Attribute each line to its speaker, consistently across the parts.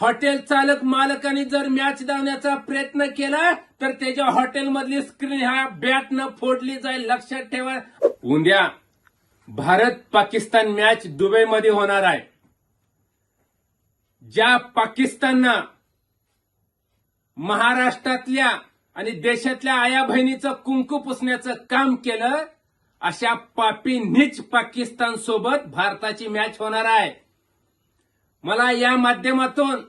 Speaker 1: Hotel चालक मालकाने जर मॅच धावण्याचा प्रयत्न केला तर त्याच्या हॉटेलमधली स्क्रीन ह्या बॅटनं फोडली जाईल. लक्षात ठेवा. उद्या भारत पाकिस्तान मॅच दुबईमध्ये होणार आहे. ज्या पाकिस्ताननं महाराष्ट्रातल्या आणि देशातल्या आया बहिणीचं कुंकू पुसण्याचं काम केलं अशा पापी नीच पाकिस्तान सोबत भारताची मॅच होणार आहे. मला या माध्यमातून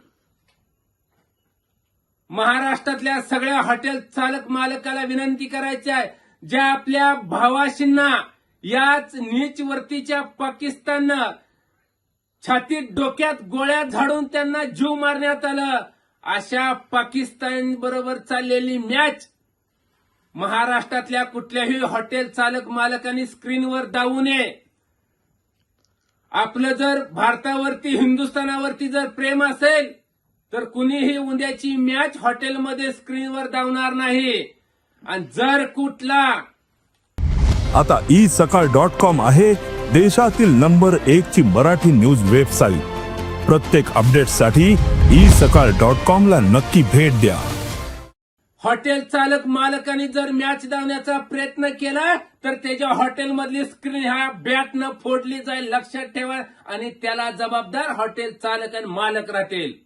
Speaker 1: महाराष्ट्रातल्या सगळ्या हॉटेल चालक मालकाला विनंती करायची आहे ज्या आपल्या भावाशींना याच नीच वरतीच्या पाकिस्ताननं छातीत डोक्यात गोळ्या झाडून त्यांना जीव मारण्यात आलं. अशा पाकिस्तान बरोबर चाललेली मॅच महाराष्ट्रातल्या कुठल्याही हॉटेल चालक मालकांनी स्क्रीनवर दावू नये. आपलं जर भारतावरती हिंदुस्थानावरती जर प्रेम असेल तर कुणीही उद्याची मॅच हॉटेलमध्ये स्क्रीनवर धावणार नाही. आणि जर कुठला
Speaker 2: आता ई सकाळ डॉट कॉम आहे देशातील नंबर एक ची मराठी न्यूज वेबसाईट प्रत्येक अपडेटसाठी ई सकाळ डॉट कॉम ला नक्की भेट द्या.
Speaker 1: हॉटेल चालक मालकाने जर मॅच धावण्याचा प्रयत्न केला तर त्याच्या हॉटेलमधली स्क्रीन ह्या बॅटनं फोडली जाईल लक्षात ठेवा. आणि त्याला जबाबदार हॉटेल चालक आणि मालक राहतील.